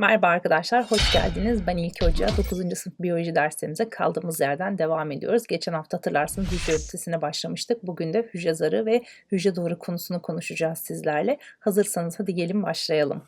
Merhaba arkadaşlar, hoş geldiniz. Ben İlki Hoca. 9. sınıf biyoloji derslerimize kaldığımız yerden devam ediyoruz. Geçen hafta hatırlarsınız hücre ünitesine başlamıştık. Bugün de hücre zarı ve hücre duvarı konusunu konuşacağız sizlerle. Hazırsanız hadi gelin başlayalım.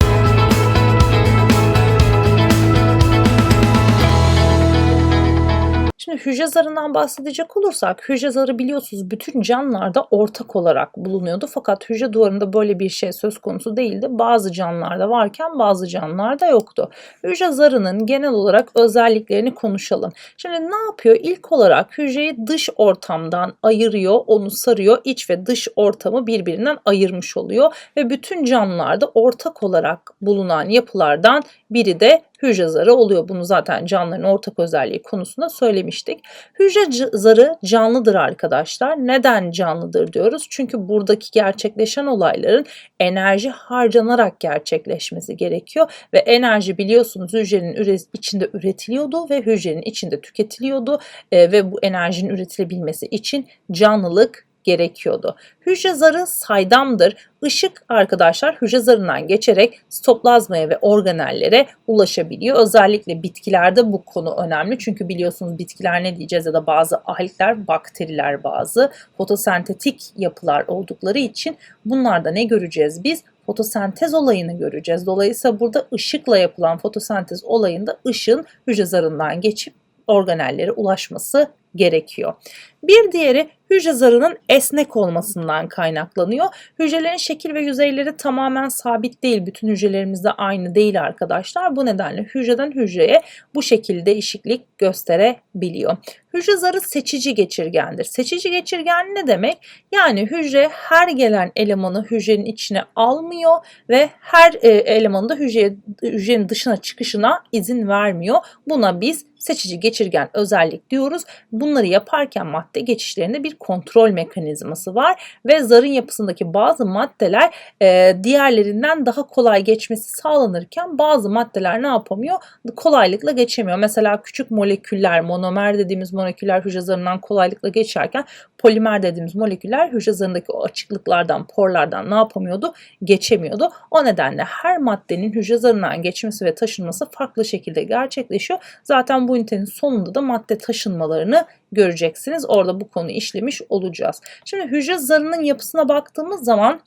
Şimdi hücre zarından bahsedecek olursak hücre zarı biliyorsunuz bütün canlılarda ortak olarak bulunuyordu. Fakat hücre duvarında böyle bir şey söz konusu değildi. Bazı canlılarda varken bazı canlılarda yoktu. Hücre zarının genel olarak özelliklerini konuşalım. Şimdi ne yapıyor? İlk olarak hücreyi dış ortamdan ayırıyor, onu sarıyor. İç ve dış ortamı birbirinden ayırmış oluyor ve bütün canlılarda ortak olarak bulunan yapılardan biri de hücre zarı oluyor. Bunu zaten canlıların ortak özelliği konusunda söylemiştik. Hücre zarı canlıdır arkadaşlar. Neden canlıdır diyoruz? Çünkü buradaki gerçekleşen olayların enerji harcanarak gerçekleşmesi gerekiyor ve enerji biliyorsunuz hücrenin içinde üretiliyordu ve hücrenin içinde tüketiliyordu ve bu enerjinin üretilebilmesi için canlılık gerekiyordu. Hücre zarı saydamdır. Işık arkadaşlar hücre zarından geçerek stoplazmaya ve organellere ulaşabiliyor. Özellikle bitkilerde bu konu önemli. Çünkü biliyorsunuz bitkiler ne diyeceğiz ya da bazı algler, bakteriler bazı fotosentetik yapılar oldukları için bunlarda ne göreceğiz biz? fotosentez olayını göreceğiz. Dolayısıyla burada ışıkla yapılan fotosentez olayında ışığın hücre zarından geçip organellere ulaşması gerekiyor. Bir diğeri hücre zarının esnek olmasından kaynaklanıyor. Hücrelerin şekil ve yüzeyleri tamamen sabit değil. Bütün hücrelerimizde aynı değil arkadaşlar. Bu nedenle hücreden hücreye bu şekilde değişiklik gösterebiliyor. Hücre zarı seçici geçirgendir. Seçici geçirgen ne demek? Yani hücre her gelen elemanı hücrenin içine almıyor ve her e, elemanı da hücreye, hücrenin dışına çıkışına izin vermiyor. Buna biz seçici geçirgen özellik diyoruz. Bunları yaparken madde geçişlerinde bir kontrol mekanizması var ve zarın yapısındaki bazı maddeler e, diğerlerinden daha kolay geçmesi sağlanırken bazı maddeler ne yapamıyor? Kolaylıkla geçemiyor. Mesela küçük moleküller, monomer dediğimiz moleküller hücre zarından kolaylıkla geçerken polimer dediğimiz moleküller hücre zarındaki o açıklıklardan, porlardan ne yapamıyordu? Geçemiyordu. O nedenle her maddenin hücre zarından geçmesi ve taşınması farklı şekilde gerçekleşiyor. Zaten bu ünitenin sonunda da madde taşınmalarını göreceksiniz. Orada bu konuyu işlemiş olacağız. Şimdi hücre zarının yapısına baktığımız zaman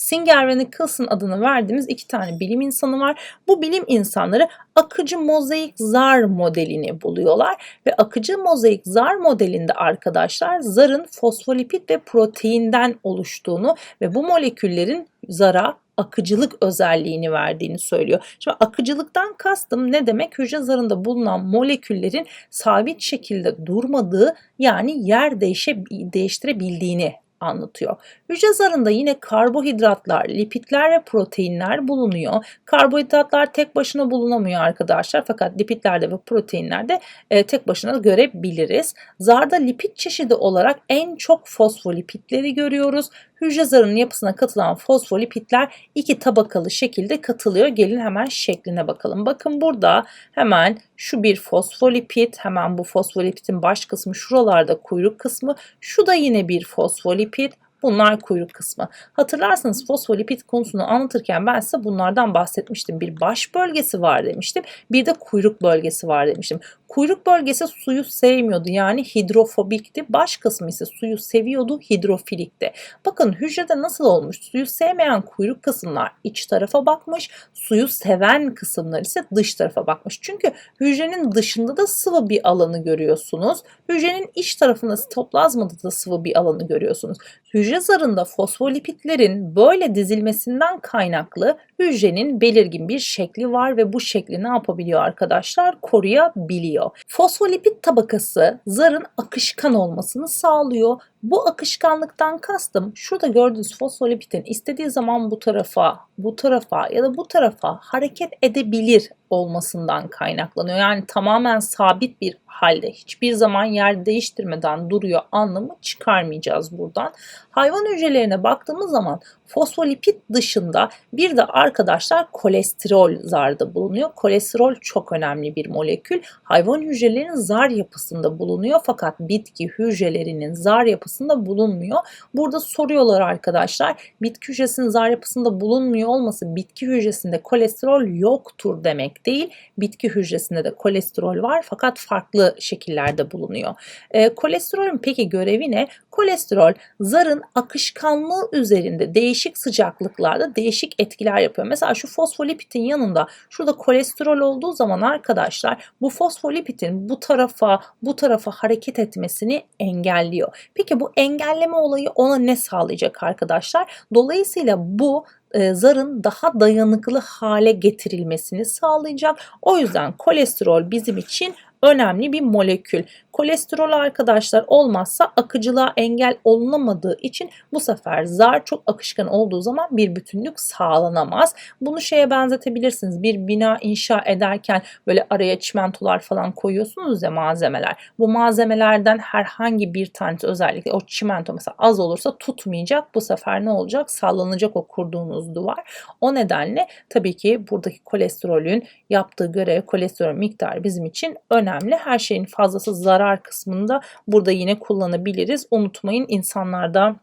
Singer ve Nicholson adını verdiğimiz iki tane bilim insanı var. Bu bilim insanları akıcı mozaik zar modelini buluyorlar ve akıcı mozaik zar modelinde arkadaşlar zarın fosfolipid ve proteinden oluştuğunu ve bu moleküllerin zara akıcılık özelliğini verdiğini söylüyor. Şimdi akıcılıktan kastım ne demek? Hücre zarında bulunan moleküllerin sabit şekilde durmadığı yani yer değişe, değiştirebildiğini anlatıyor. Hücre zarında yine karbohidratlar, lipidler ve proteinler bulunuyor. Karbohidratlar tek başına bulunamıyor arkadaşlar fakat lipidlerde ve proteinlerde e, tek başına görebiliriz. Zarda lipid çeşidi olarak en çok fosfolipidleri görüyoruz. Hücre zarının yapısına katılan fosfolipidler iki tabakalı şekilde katılıyor. Gelin hemen şekline bakalım. Bakın burada hemen şu bir fosfolipid, hemen bu fosfolipidin baş kısmı şuralarda kuyruk kısmı, şu da yine bir fosfolipid. Bunlar kuyruk kısmı. Hatırlarsanız fosfolipid konusunu anlatırken ben size bunlardan bahsetmiştim. Bir baş bölgesi var demiştim. Bir de kuyruk bölgesi var demiştim. Kuyruk bölgesi suyu sevmiyordu yani hidrofobikti. Baş kısmı ise suyu seviyordu hidrofilikti. Bakın hücrede nasıl olmuş? Suyu sevmeyen kuyruk kısımlar iç tarafa bakmış. Suyu seven kısımlar ise dış tarafa bakmış. Çünkü hücrenin dışında da sıvı bir alanı görüyorsunuz. Hücrenin iç tarafında sitoplazmada da sıvı bir alanı görüyorsunuz. Hücre zarında fosfolipitlerin böyle dizilmesinden kaynaklı hücrenin belirgin bir şekli var ve bu şekli ne yapabiliyor arkadaşlar? Koruyabiliyor. Fosfolipid tabakası zarın akışkan olmasını sağlıyor. Bu akışkanlıktan kastım şurada gördüğünüz fosfolipidin istediği zaman bu tarafa, bu tarafa ya da bu tarafa hareket edebilir olmasından kaynaklanıyor. Yani tamamen sabit bir halde hiçbir zaman yer değiştirmeden duruyor anlamı çıkarmayacağız buradan. Hayvan hücrelerine baktığımız zaman fosfolipid dışında bir de arkadaşlar kolesterol zarda bulunuyor. Kolesterol çok önemli bir molekül. Hayvan hücrelerinin zar yapısında bulunuyor fakat bitki hücrelerinin zar yapısında bulunmuyor. Burada soruyorlar arkadaşlar bitki hücresinin zar yapısında bulunmuyor olması bitki hücresinde kolesterol yoktur demek değil. Bitki hücresinde de kolesterol var fakat farklı şekillerde bulunuyor. E, kolesterolün peki görevi ne? Kolesterol zarın akışkanlığı üzerinde değişik sıcaklıklarda değişik etkiler yapıyor. Mesela şu fosfolipidin yanında şurada kolesterol olduğu zaman arkadaşlar bu fosfolipidin bu tarafa bu tarafa hareket etmesini engelliyor. Peki bu engelleme olayı ona ne sağlayacak arkadaşlar? Dolayısıyla bu zarın daha dayanıklı hale getirilmesini sağlayacak. O yüzden kolesterol bizim için önemli bir molekül. Kolesterol arkadaşlar olmazsa akıcılığa engel olunamadığı için bu sefer zar çok akışkan olduğu zaman bir bütünlük sağlanamaz. Bunu şeye benzetebilirsiniz. Bir bina inşa ederken böyle araya çimentolar falan koyuyorsunuz ya malzemeler. Bu malzemelerden herhangi bir tanesi özellikle o çimento mesela az olursa tutmayacak. Bu sefer ne olacak? Sallanacak o kurduğunuz duvar. O nedenle tabii ki buradaki kolesterolün yaptığı görev kolesterol miktarı bizim için önemli. Her şeyin fazlası zarar kısmında burada yine kullanabiliriz. Unutmayın insanlarda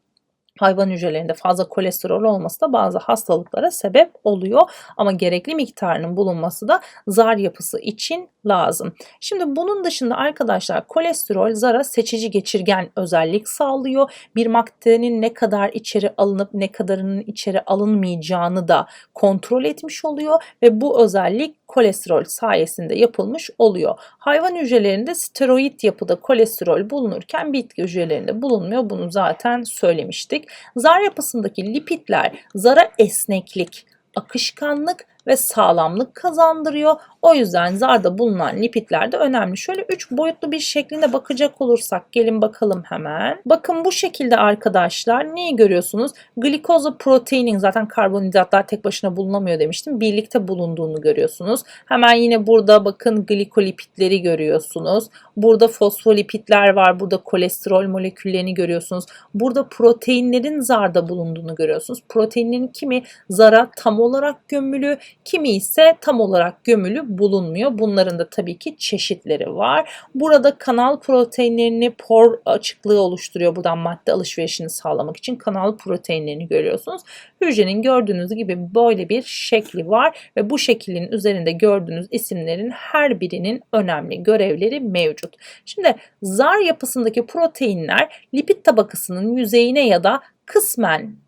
hayvan hücrelerinde fazla kolesterol olması da bazı hastalıklara sebep oluyor. Ama gerekli miktarının bulunması da zar yapısı için lazım. Şimdi bunun dışında arkadaşlar kolesterol zara seçici geçirgen özellik sağlıyor. Bir maddenin ne kadar içeri alınıp ne kadarının içeri alınmayacağını da kontrol etmiş oluyor ve bu özellik kolesterol sayesinde yapılmış oluyor. Hayvan hücrelerinde steroid yapıda kolesterol bulunurken bitki hücrelerinde bulunmuyor. Bunu zaten söylemiştik. Zar yapısındaki lipidler zara esneklik, akışkanlık ve sağlamlık kazandırıyor. O yüzden zarda bulunan lipidler de önemli. Şöyle 3 boyutlu bir şeklinde bakacak olursak gelin bakalım hemen. Bakın bu şekilde arkadaşlar neyi görüyorsunuz? Glikoza proteinin zaten karbonhidratlar tek başına bulunamıyor demiştim. Birlikte bulunduğunu görüyorsunuz. Hemen yine burada bakın glikolipidleri görüyorsunuz. Burada fosfolipidler var. Burada kolesterol moleküllerini görüyorsunuz. Burada proteinlerin zarda bulunduğunu görüyorsunuz. Proteinlerin kimi zara tam olarak gömülü, kimi ise tam olarak gömülü bulunmuyor. Bunların da tabii ki çeşitleri var. Burada kanal proteinlerini por açıklığı oluşturuyor. Buradan madde alışverişini sağlamak için kanal proteinlerini görüyorsunuz. Hücrenin gördüğünüz gibi böyle bir şekli var ve bu şeklin üzerinde gördüğünüz isimlerin her birinin önemli görevleri mevcut. Şimdi zar yapısındaki proteinler lipid tabakasının yüzeyine ya da kısmen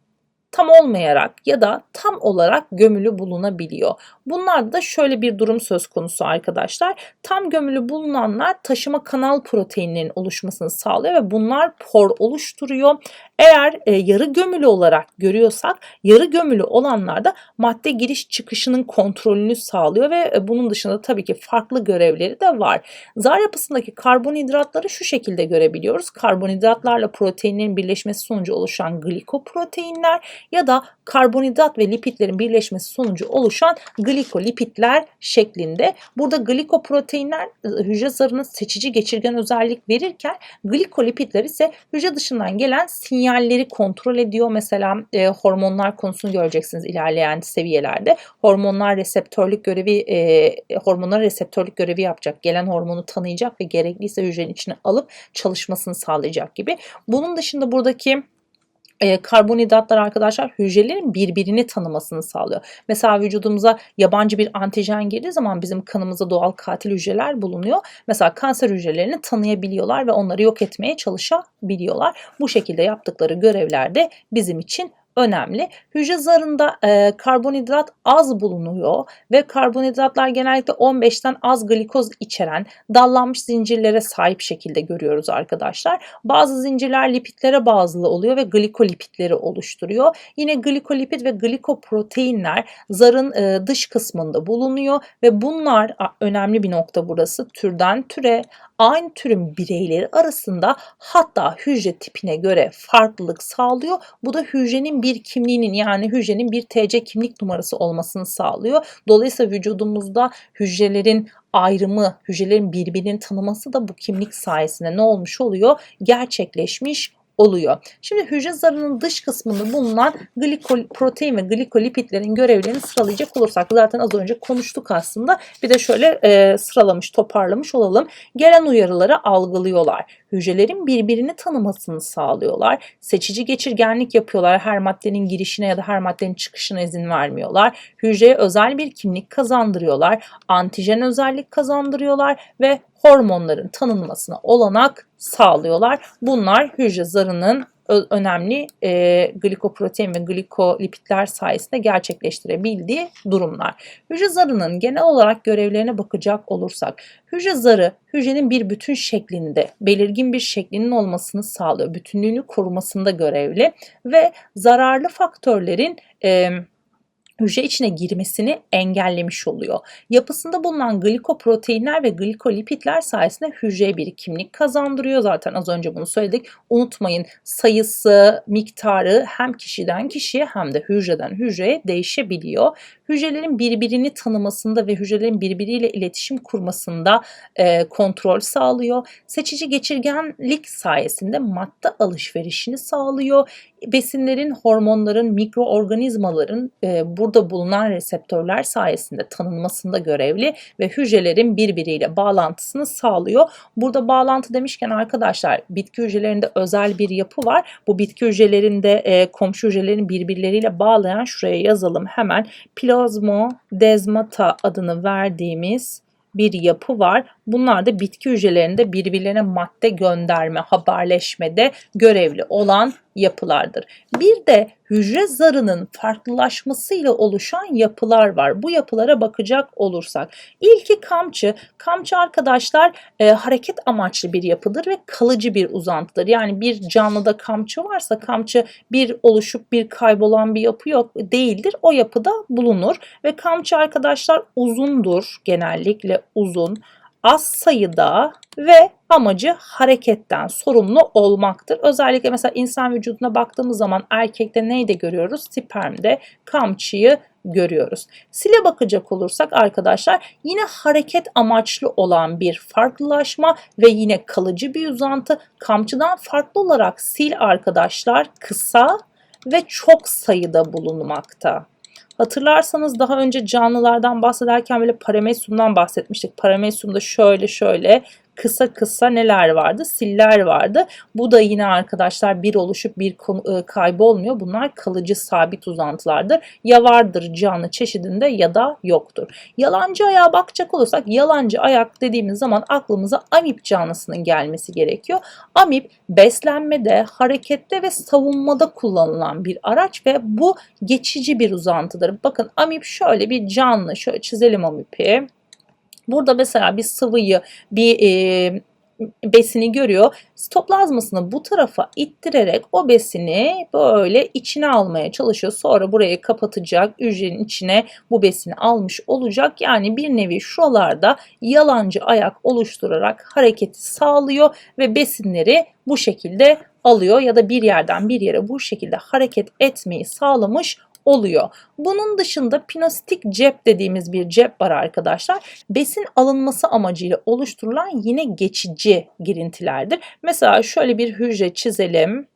tam olmayarak ya da tam olarak gömülü bulunabiliyor. Bunlarda da şöyle bir durum söz konusu arkadaşlar. Tam gömülü bulunanlar taşıma kanal proteinlerinin oluşmasını sağlıyor ve bunlar por oluşturuyor. Eğer e, yarı gömülü olarak görüyorsak yarı gömülü olanlarda madde giriş çıkışının kontrolünü sağlıyor ve e, bunun dışında tabii ki farklı görevleri de var. Zar yapısındaki karbonhidratları şu şekilde görebiliyoruz. Karbonhidratlarla proteinlerin birleşmesi sonucu oluşan glikoproteinler ya da karbonhidrat ve lipidlerin birleşmesi sonucu oluşan glikolipidler şeklinde. Burada glikoproteinler e, hücre zarına seçici geçirgen özellik verirken glikolipidler ise hücre dışından gelen sinyalleri kontrol ediyor. Mesela e, hormonlar konusunu göreceksiniz ilerleyen seviyelerde. Hormonlar reseptörlük görevi e, hormonlar reseptörlük görevi yapacak. Gelen hormonu tanıyacak ve gerekliyse hücrenin içine alıp çalışmasını sağlayacak gibi. Bunun dışında buradaki e, karbonhidratlar arkadaşlar hücrelerin birbirini tanımasını sağlıyor. Mesela vücudumuza yabancı bir antijen girdiği zaman bizim kanımızda doğal katil hücreler bulunuyor. Mesela kanser hücrelerini tanıyabiliyorlar ve onları yok etmeye çalışabiliyorlar. Bu şekilde yaptıkları görevler de bizim için önemli. Hücre zarında e, karbonhidrat az bulunuyor ve karbonhidratlar genellikle 15'ten az glikoz içeren dallanmış zincirlere sahip şekilde görüyoruz arkadaşlar. Bazı zincirler lipidlere bazlı oluyor ve glikolipidleri oluşturuyor. Yine glikolipid ve glikoproteinler zarın e, dış kısmında bulunuyor ve bunlar önemli bir nokta burası. Türden türe aynı türün bireyleri arasında hatta hücre tipine göre farklılık sağlıyor. Bu da hücrenin bir kimliğinin yani hücrenin bir TC kimlik numarası olmasını sağlıyor. Dolayısıyla vücudumuzda hücrelerin ayrımı, hücrelerin birbirini tanıması da bu kimlik sayesinde ne olmuş oluyor? Gerçekleşmiş oluyor. Şimdi hücre zarının dış kısmında bulunan glikoprotein ve glikolipidlerin görevlerini sıralayacak olursak zaten az önce konuştuk aslında. Bir de şöyle e, sıralamış, toparlamış olalım. Gelen uyarıları algılıyorlar. Hücrelerin birbirini tanımasını sağlıyorlar. Seçici geçirgenlik yapıyorlar. Her maddenin girişine ya da her maddenin çıkışına izin vermiyorlar. Hücreye özel bir kimlik kazandırıyorlar. Antijen özellik kazandırıyorlar ve hormonların tanınmasına olanak sağlıyorlar. Bunlar hücre zarının önemli e, glikoprotein ve glikolipidler sayesinde gerçekleştirebildiği durumlar. Hücre zarının genel olarak görevlerine bakacak olursak, hücre zarı hücrenin bir bütün şeklinde, belirgin bir şeklinin olmasını sağlıyor. Bütünlüğünü korumasında görevli ve zararlı faktörlerin e, hücre içine girmesini engellemiş oluyor. Yapısında bulunan glikoproteinler ve glikolipidler sayesinde hücreye bir kimlik kazandırıyor. Zaten az önce bunu söyledik. Unutmayın sayısı, miktarı hem kişiden kişiye hem de hücreden hücreye değişebiliyor. Hücrelerin birbirini tanımasında ve hücrelerin birbiriyle iletişim kurmasında e, kontrol sağlıyor. Seçici geçirgenlik sayesinde madde alışverişini sağlıyor. Besinlerin, hormonların, mikroorganizmaların e, burada bulunan reseptörler sayesinde tanınmasında görevli ve hücrelerin birbiriyle bağlantısını sağlıyor. Burada bağlantı demişken arkadaşlar bitki hücrelerinde özel bir yapı var. Bu bitki hücrelerinde e, komşu hücrelerin birbirleriyle bağlayan şuraya yazalım hemen plazmodesmata adını verdiğimiz bir yapı var. Bunlar da bitki hücrelerinde birbirlerine madde gönderme, haberleşmede görevli olan yapılardır. Bir de hücre zarının farklılaşmasıyla oluşan yapılar var. Bu yapılara bakacak olursak. İlki kamçı. Kamçı arkadaşlar e, hareket amaçlı bir yapıdır ve kalıcı bir uzantıdır. Yani bir canlıda kamçı varsa kamçı bir oluşup bir kaybolan bir yapı yok değildir. O yapıda bulunur ve kamçı arkadaşlar uzundur genellikle uzun az sayıda ve amacı hareketten sorumlu olmaktır. Özellikle mesela insan vücuduna baktığımız zaman erkekte neyde görüyoruz? Spermde kamçıyı görüyoruz. Sile bakacak olursak arkadaşlar yine hareket amaçlı olan bir farklılaşma ve yine kalıcı bir uzantı. Kamçıdan farklı olarak sil arkadaşlar kısa ve çok sayıda bulunmakta. Hatırlarsanız daha önce canlılardan bahsederken böyle paramesyumdan bahsetmiştik. Paramesyumda şöyle şöyle kısa kısa neler vardı? Siller vardı. Bu da yine arkadaşlar bir oluşup bir e, kaybolmuyor. Bunlar kalıcı sabit uzantılardır. Ya vardır canlı çeşidinde ya da yoktur. Yalancı ayağa bakacak olursak yalancı ayak dediğimiz zaman aklımıza amip canlısının gelmesi gerekiyor. Amip beslenmede, harekette ve savunmada kullanılan bir araç ve bu geçici bir uzantıdır. Bakın amip şöyle bir canlı. Şöyle çizelim amipi. Burada mesela bir sıvıyı, bir e, besini görüyor. Sitoplazmasını bu tarafa ittirerek o besini böyle içine almaya çalışıyor. Sonra burayı kapatacak, hücrenin içine bu besini almış olacak. Yani bir nevi şuralarda yalancı ayak oluşturarak hareketi sağlıyor ve besinleri bu şekilde alıyor ya da bir yerden bir yere bu şekilde hareket etmeyi sağlamış oluyor. Bunun dışında pinostik cep dediğimiz bir cep var arkadaşlar. Besin alınması amacıyla oluşturulan yine geçici girintilerdir. Mesela şöyle bir hücre çizelim.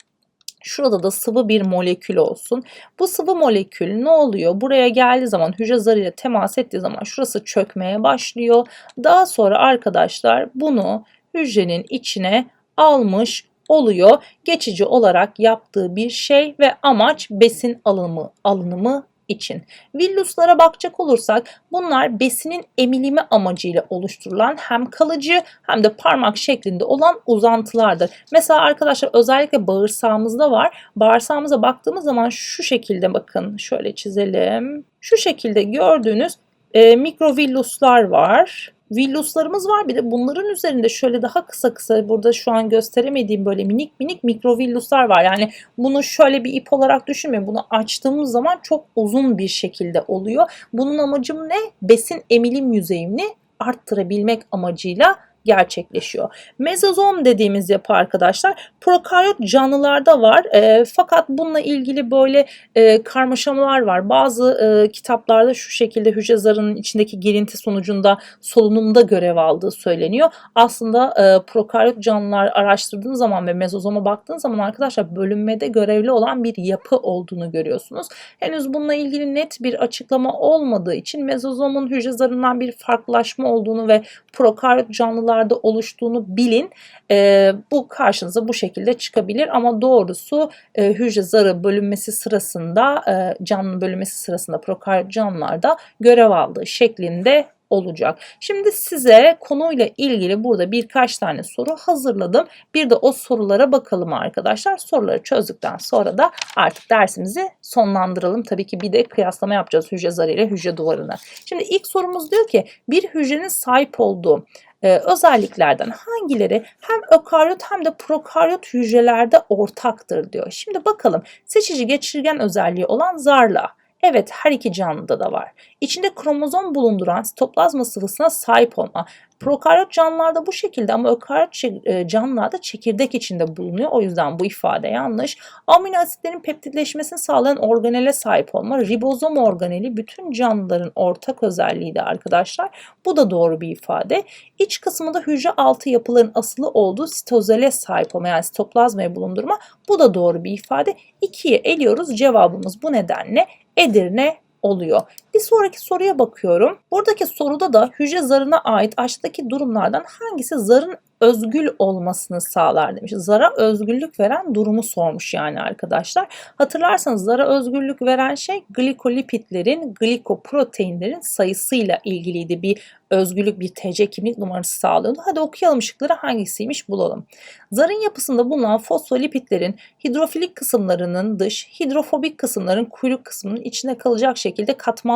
Şurada da sıvı bir molekül olsun. Bu sıvı molekül ne oluyor? Buraya geldiği zaman hücre zarıyla temas ettiği zaman şurası çökmeye başlıyor. Daha sonra arkadaşlar bunu hücrenin içine almış oluyor. Geçici olarak yaptığı bir şey ve amaç besin alımı, alınımı için. Villuslara bakacak olursak bunlar besinin emilimi amacıyla oluşturulan hem kalıcı hem de parmak şeklinde olan uzantılardır. Mesela arkadaşlar özellikle bağırsağımızda var. Bağırsağımıza baktığımız zaman şu şekilde bakın şöyle çizelim. Şu şekilde gördüğünüz e, mikrovilluslar var villuslarımız var. Bir de bunların üzerinde şöyle daha kısa kısa burada şu an gösteremediğim böyle minik minik mikrovilluslar var. Yani bunu şöyle bir ip olarak düşünmeyin. Bunu açtığımız zaman çok uzun bir şekilde oluyor. Bunun amacım ne? Besin emilim yüzeyini arttırabilmek amacıyla gerçekleşiyor. Mezozom dediğimiz yapı arkadaşlar prokaryot canlılarda var. E, fakat bununla ilgili böyle e, karmaşamalar var. Bazı e, kitaplarda şu şekilde hücre zarının içindeki girinti sonucunda solunumda görev aldığı söyleniyor. Aslında e, prokaryot canlılar araştırdığınız zaman ve mezozoma baktığınız zaman arkadaşlar bölünmede görevli olan bir yapı olduğunu görüyorsunuz. Henüz bununla ilgili net bir açıklama olmadığı için mezozomun hücre zarından bir farklılaşma olduğunu ve prokaryot canlılarda oluştuğunu bilin. E, bu karşınıza bu şekilde çıkabilir ama doğrusu e, hücre zarı bölünmesi sırasında e, canlı bölünmesi sırasında prokaryot canlılarda görev aldığı şeklinde olacak. Şimdi size konuyla ilgili burada birkaç tane soru hazırladım. Bir de o sorulara bakalım arkadaşlar. Soruları çözdükten sonra da artık dersimizi sonlandıralım. Tabii ki bir de kıyaslama yapacağız hücre zarı ile hücre duvarını. Şimdi ilk sorumuz diyor ki bir hücrenin sahip olduğu e, özelliklerden hangileri hem ökaryot hem de prokaryot hücrelerde ortaktır diyor. Şimdi bakalım seçici geçirgen özelliği olan zarla. Evet her iki canlıda da var. İçinde kromozom bulunduran sitoplazma sıvısına sahip olma. Prokaryot canlılarda bu şekilde ama ökaryot e, canlılarda çekirdek içinde bulunuyor. O yüzden bu ifade yanlış. Amino asitlerin peptitleşmesini sağlayan organele sahip olma. Ribozom organeli bütün canlıların ortak özelliği de arkadaşlar. Bu da doğru bir ifade. İç kısmında hücre altı yapıların asılı olduğu sitozele sahip olma yani sitoplazmaya bulundurma. Bu da doğru bir ifade. İkiye eliyoruz. Cevabımız bu nedenle Edirne oluyor. Bir sonraki soruya bakıyorum. Buradaki soruda da hücre zarına ait aşağıdaki durumlardan hangisi zarın özgül olmasını sağlar demiş. Zara özgürlük veren durumu sormuş yani arkadaşlar. Hatırlarsanız zara özgürlük veren şey glikolipitlerin, glikoproteinlerin sayısıyla ilgiliydi. Bir özgürlük, bir TC kimlik numarası sağlıyordu. Hadi okuyalım şıkları hangisiymiş bulalım. Zarın yapısında bulunan fosfolipitlerin hidrofilik kısımlarının dış, hidrofobik kısımların kuyruk kısmının içine kalacak şekilde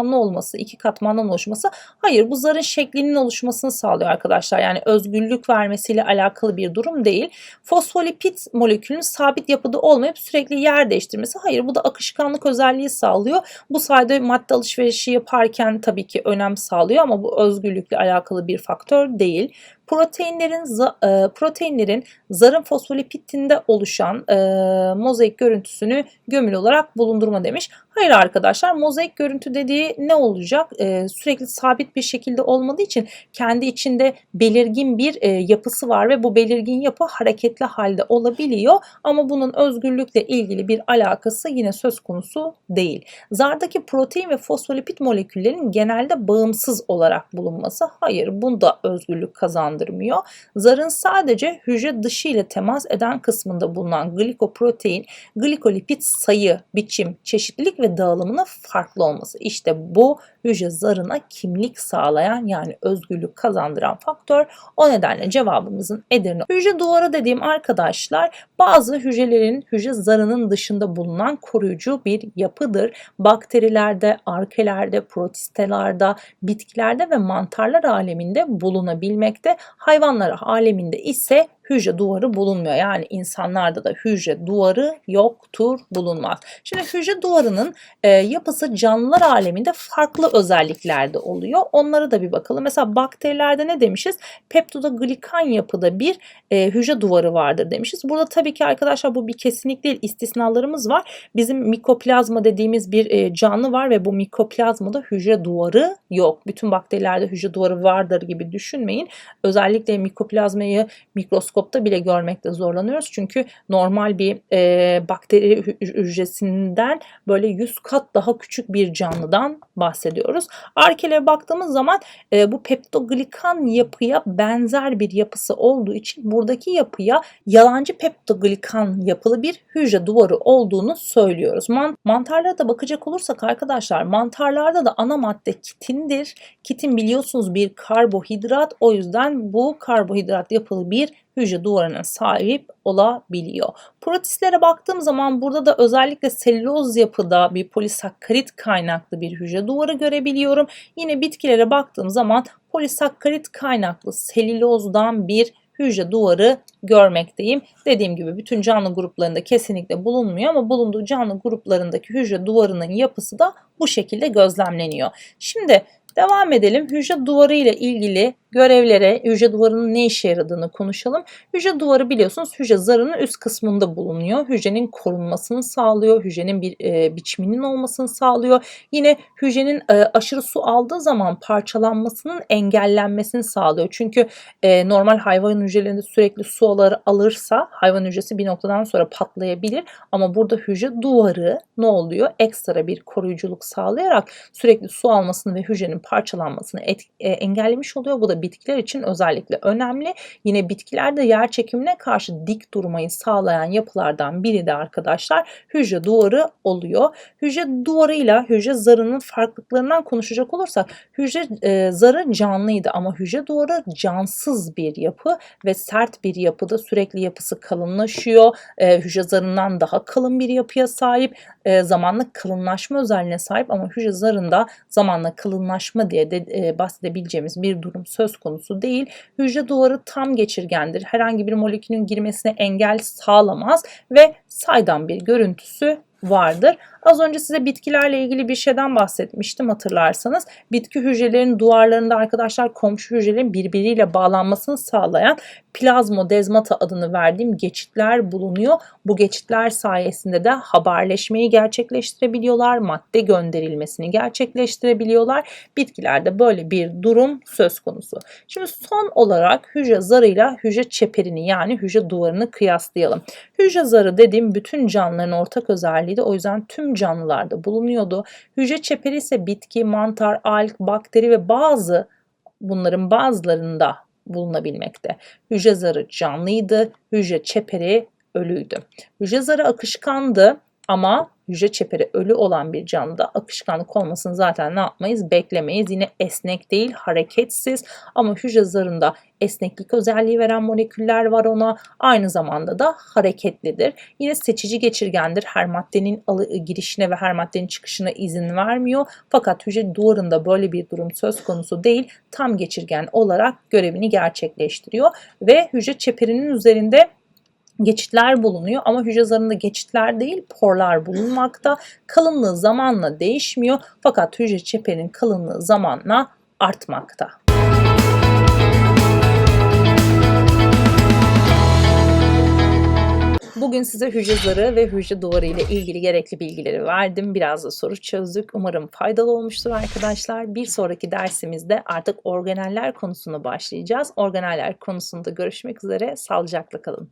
katmanlı olması, iki katmandan oluşması. Hayır bu zarın şeklinin oluşmasını sağlıyor arkadaşlar. Yani özgürlük vermesiyle alakalı bir durum değil. Fosfolipid molekülün sabit yapıda olmayıp sürekli yer değiştirmesi. Hayır bu da akışkanlık özelliği sağlıyor. Bu sayede madde alışverişi yaparken tabii ki önem sağlıyor ama bu özgürlükle alakalı bir faktör değil proteinlerin e, proteinlerin zarın fosfolipidinde oluşan e, mozaik görüntüsünü gömülü olarak bulundurma demiş. Hayır arkadaşlar mozaik görüntü dediği ne olacak? E, sürekli sabit bir şekilde olmadığı için kendi içinde belirgin bir e, yapısı var ve bu belirgin yapı hareketli halde olabiliyor ama bunun özgürlükle ilgili bir alakası yine söz konusu değil. Zardaki protein ve fosfolipid moleküllerin genelde bağımsız olarak bulunması hayır bunda özgürlük kazandırmıyor. Zarın sadece hücre dışı ile temas eden kısmında bulunan glikoprotein, glikolipid sayı, biçim, çeşitlilik ve dağılımının farklı olması. İşte bu hücre zarına kimlik sağlayan yani özgürlük kazandıran faktör. O nedenle cevabımızın Edirne. Hücre duvarı dediğim arkadaşlar bazı hücrelerin hücre zarının dışında bulunan koruyucu bir yapıdır. Bakterilerde, arkelerde, protistelerde, bitkilerde ve mantarlar aleminde bulunabilmekte. Hayvanlar aleminde ise hücre duvarı bulunmuyor. Yani insanlarda da hücre duvarı yoktur, bulunmaz. Şimdi hücre duvarının e, yapısı canlılar aleminde farklı özelliklerde oluyor. Onlara da bir bakalım. Mesela bakterilerde ne demişiz? Peptidoglikan yapıda bir e, hücre duvarı vardır demişiz. Burada tabii ki arkadaşlar bu bir kesinlik değil. İstisnalarımız var. Bizim mikoplazma dediğimiz bir e, canlı var ve bu mikoplazmada hücre duvarı yok. Bütün bakterilerde hücre duvarı vardır gibi düşünmeyin. Özellikle mikoplazmayı mikroskop mikroskopta bile görmekte zorlanıyoruz. Çünkü normal bir e, bakteri hücresinden böyle 100 kat daha küçük bir canlıdan bahsediyoruz. Arkelere baktığımız zaman e, bu peptoglikan yapıya benzer bir yapısı olduğu için buradaki yapıya yalancı peptoglikan yapılı bir hücre duvarı olduğunu söylüyoruz. Man mantarlara da bakacak olursak arkadaşlar mantarlarda da ana madde kitindir. Kitin biliyorsunuz bir karbohidrat o yüzden bu karbohidrat yapılı bir hücre duvarına sahip olabiliyor. Protistlere baktığım zaman burada da özellikle selüloz yapıda bir polisakkarit kaynaklı bir hücre duvarı görebiliyorum. Yine bitkilere baktığım zaman polisakkarit kaynaklı selülozdan bir hücre duvarı görmekteyim. Dediğim gibi bütün canlı gruplarında kesinlikle bulunmuyor ama bulunduğu canlı gruplarındaki hücre duvarının yapısı da bu şekilde gözlemleniyor. Şimdi devam edelim. Hücre duvarı ile ilgili görevlere, hücre duvarının ne işe yaradığını konuşalım. Hücre duvarı biliyorsunuz hücre zarının üst kısmında bulunuyor. Hücrenin korunmasını sağlıyor, hücrenin bir e, biçiminin olmasını sağlıyor. Yine hücrenin e, aşırı su aldığı zaman parçalanmasının engellenmesini sağlıyor. Çünkü e, normal hayvan hücrelerinde sürekli su alır, alırsa hayvan hücresi bir noktadan sonra patlayabilir. Ama burada hücre duvarı ne oluyor? Ekstra bir koruyuculuk sağlayarak sürekli su almasını ve hücrenin parçalanmasını et, e, engellemiş oluyor. Bu da bitkiler için özellikle önemli. Yine bitkilerde yer çekimine karşı dik durmayı sağlayan yapılardan biri de arkadaşlar hücre duvarı oluyor. Hücre duvarıyla hücre zarının farklılıklarından konuşacak olursak hücre e, zarı canlıydı ama hücre duvarı cansız bir yapı ve sert bir yapıda sürekli yapısı kalınlaşıyor. E, hücre zarından daha kalın bir yapıya sahip. E, zamanla kalınlaşma özelliğine sahip ama hücre zarında zamanla kalınlaşma diye de e, bahsedebileceğimiz bir durum söz konusu değil. Hücre duvarı tam geçirgendir. Herhangi bir molekülün girmesine engel sağlamaz ve saydam bir görüntüsü vardır. Az önce size bitkilerle ilgili bir şeyden bahsetmiştim hatırlarsanız. Bitki hücrelerinin duvarlarında arkadaşlar komşu hücrelerin birbiriyle bağlanmasını sağlayan plazmodezmata adını verdiğim geçitler bulunuyor. Bu geçitler sayesinde de haberleşmeyi gerçekleştirebiliyorlar, madde gönderilmesini gerçekleştirebiliyorlar. Bitkilerde böyle bir durum söz konusu. Şimdi son olarak hücre zarıyla hücre çeperini yani hücre duvarını kıyaslayalım. Hücre zarı dediğim bütün canlıların ortak özelliği de o yüzden tüm canlılarda bulunuyordu. Hücre çeperi ise bitki, mantar, alg, bakteri ve bazı bunların bazılarında bulunabilmekte. Hücre zarı canlıydı, hücre çeperi ölüydü. Hücre zarı akışkandı ama hücre çeperi ölü olan bir canlıda akışkanlık olmasını zaten ne yapmayız? Beklemeyiz. Yine esnek değil, hareketsiz ama hücre zarında esneklik özelliği veren moleküller var ona. Aynı zamanda da hareketlidir. Yine seçici geçirgendir. Her maddenin girişine ve her maddenin çıkışına izin vermiyor. Fakat hücre duvarında böyle bir durum söz konusu değil. Tam geçirgen olarak görevini gerçekleştiriyor ve hücre çeperinin üzerinde geçitler bulunuyor ama hücre zarında geçitler değil porlar bulunmakta. Kalınlığı zamanla değişmiyor fakat hücre çeperinin kalınlığı zamanla artmakta. Bugün size hücre zarı ve hücre duvarı ile ilgili gerekli bilgileri verdim. Biraz da soru çözdük. Umarım faydalı olmuştur arkadaşlar. Bir sonraki dersimizde artık organeller konusuna başlayacağız. Organeller konusunda görüşmek üzere. Sağlıcakla kalın.